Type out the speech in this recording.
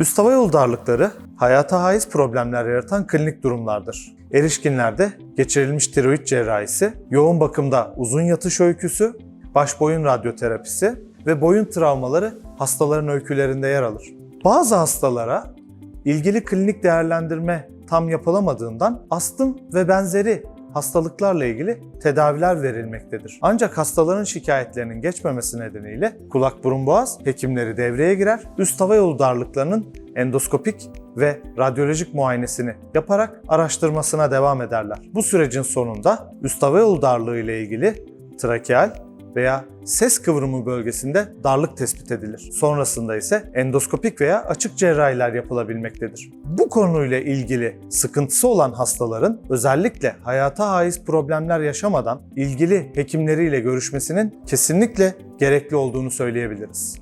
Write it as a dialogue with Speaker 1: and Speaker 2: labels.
Speaker 1: Üst hava yolu darlıkları hayata haiz problemler yaratan klinik durumlardır. Erişkinlerde geçirilmiş tiroid cerrahisi, yoğun bakımda uzun yatış öyküsü, baş boyun radyoterapisi ve boyun travmaları hastaların öykülerinde yer alır. Bazı hastalara ilgili klinik değerlendirme tam yapılamadığından astım ve benzeri hastalıklarla ilgili tedaviler verilmektedir. Ancak hastaların şikayetlerinin geçmemesi nedeniyle kulak burun boğaz hekimleri devreye girer, üst hava yolu darlıklarının endoskopik ve radyolojik muayenesini yaparak araştırmasına devam ederler. Bu sürecin sonunda üst hava yolu darlığı ile ilgili trakeal veya ses kıvrımı bölgesinde darlık tespit edilir. Sonrasında ise endoskopik veya açık cerrahiler yapılabilmektedir. Bu konuyla ilgili sıkıntısı olan hastaların özellikle hayata haiz problemler yaşamadan ilgili hekimleriyle görüşmesinin kesinlikle gerekli olduğunu söyleyebiliriz.